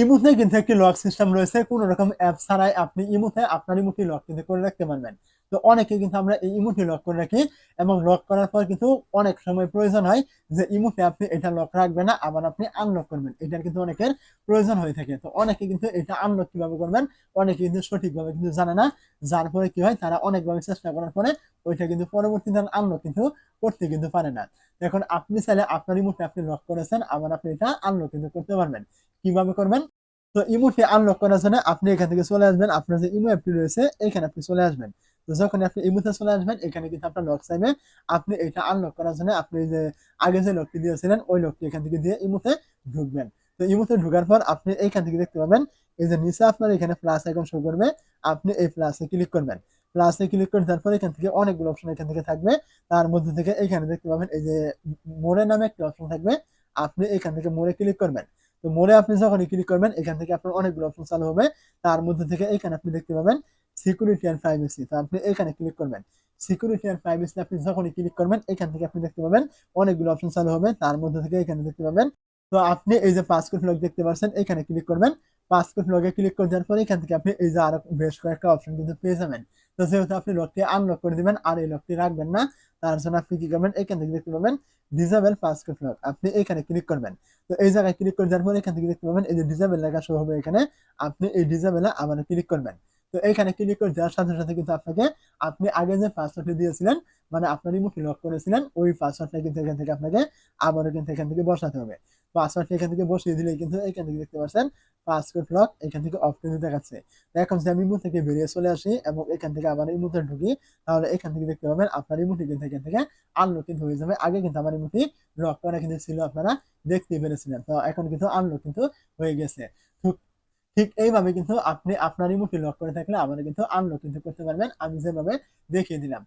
ইমোতে কিন্তু একটি লক সিস্টেম রয়েছে। কোন রকম অ্যাপ ছাড়াই আপনি ইমোতে আপনার ইমোটি লক কিন্তু করে রাখতে পারবেন। তো অনেকে কিন্তু আমরা এই ইমোটি লক করে রাখি এবং লক করার পর কিন্তু অনেক সময় প্রয়োজন হয় যে ইমোতে আপনি এটা লক রাখবেন না, আবার আপনি আনলক করবেন। এটার কিন্তু অনেকের প্রয়োজন হয়ে থাকে। তো অনেকে কিন্তু এটা আনলক কীভাবে করবেন? অনেকে কিন্তু সঠিকভাবে কিন্তু জানে না। যার পরে কি হয়? তারা অনেকভাবে চেষ্টা করার পরে ওইটা কিন্তু পরবর্তীতে আনলক কিন্তু করতে কিন্তু পারে না। এখন আপনি চাইলে আপনার ইমোটে আপনি লক করেছেন, আবার আপনি এটা আনলক কিন্তু করতে পারবেন। কীভাবে করবেন? তো ইমোটে আনলক করার জন্য আপনি এখান থেকে চলে আসবেন, আপনার যে ইমো অ্যাপটি রয়েছে, এখানে আপনি চলে আসবেন। তো যখন আপনি ইমোতে চলে আসবেন, এখানে কিন্তু আপনার লক চাইবে। আপনি এটা আনলক করার জন্য আপনি যে আগে যে লকটি দিয়েছিলেন, ওই লকটি এখান থেকে দিয়ে ইমোতে ঢুকবেন। তো ইমোতে ঢুকার পর আপনি এইখান থেকে দেখতে পাবেন, এই যে নিচে আপনার এখানে প্লাস আইকন শো করবে, আপনি এই প্লাসে ক্লিক করবেন। প্লাসে ক্লিক করে তারপর এখান থেকে অনেকগুলো অপশন এখান থেকে থাকবে। তার মধ্যে থেকে এখানে দেখতে পাবেন, এই যে মোড়ে নামে একটা অপশন থাকবে, আপনি এখান থেকে মোড়ে ক্লিক করবেন। তো মোড়ে আপনি যখন ক্লিক করবেন, এখান থেকে আপনার অনেকগুলো অপশন চালু হবে। তার মধ্যে থেকে এখানে আপনি দেখতে পাবেন সিকিউরিটি অ্যান্ড প্রাইভেসি তো আপনি এখানে ক্লিক করবেন। সিকিউরিটি অ্যান্ড প্রাইভেসি আপনি যখনই ক্লিক করবেন, এখান থেকে আপনি দেখতে পাবেন, অনেকগুলো অপশন চালু হবে। তার মধ্যে থেকে এখানে দেখতে পাবেন, তো আপনি এই যে পাসপোর্ট লগ দেখতে পাচ্ছেন, এখানে ক্লিক করবেন। পাসপোর্ট লগে ক্লিক করে দেওয়ার পরে এখান থেকে আপনি এই যে আরও বেশ কয়েকটা অপশন কিন্তু পেয়ে যাবেন। তো যেহেতু আপনি লকটি আনলক করে দিবেন, আর এই লকটি রাখবেন না, তার জন্য আপনি কি করবেন? এখান থেকে দেখতে পাবেন ডিজেবল পাসপোর্ট লক আপনি এখানে ক্লিক করবেন। তো এই জায়গায় ক্লিক করে দেওয়ার পর এখান থেকে দেখতে পাবেন, এই যে ডিজেবল লেখা শুরু হবে এখানে। আপনি এই ডিজাবেলে আবার ক্লিক করবেন। তো এখানে ক্লিক করে দেওয়ার সাথে সাথে কিন্তু আপনাকে, আপনি আগে যে পাসওয়ার্ডটি দিয়েছিলেন মানে আপনার রিমোটটি লক করেছিলেন, ওই পাসওয়ার্ডটা কিন্তু এখান থেকে আপনাকে আবারও কিন্তু এখান থেকে বসাতে হবে। পাসওয়ার্ডটা এখান থেকে বসিয়ে দিলে কিন্তু এখান থেকে দেখতে পাচ্ছেন পাসওয়ার্ড লক এখান থেকে অফ কিন্তু দেখাচ্ছে এখন যদি আমি ইমো থেকে বেরিয়ে চলে আসি এবং এখান থেকে আবার ইমোতে ঢুকি, তাহলে এখান থেকে দেখতে পাবেন আপনার ইমোটি কিন্তু এখান থেকে আনলক কিন্তু হয়ে যাবে। আগে কিন্তু আমার ইমোটি লক করা কিন্তু ছিল, আপনারা দেখতে পেরেছিলেন। তো এখন কিন্তু আনলক কিন্তু হয়ে গেছে। ঠিক এইভাবে কিন্তু আপনি আপনার ইমোটি লক করে থাকলে আবার কিন্তু আনলক কিন্তু করতে পারবেন। আমি যেভাবে দেখিয়ে দিলাম।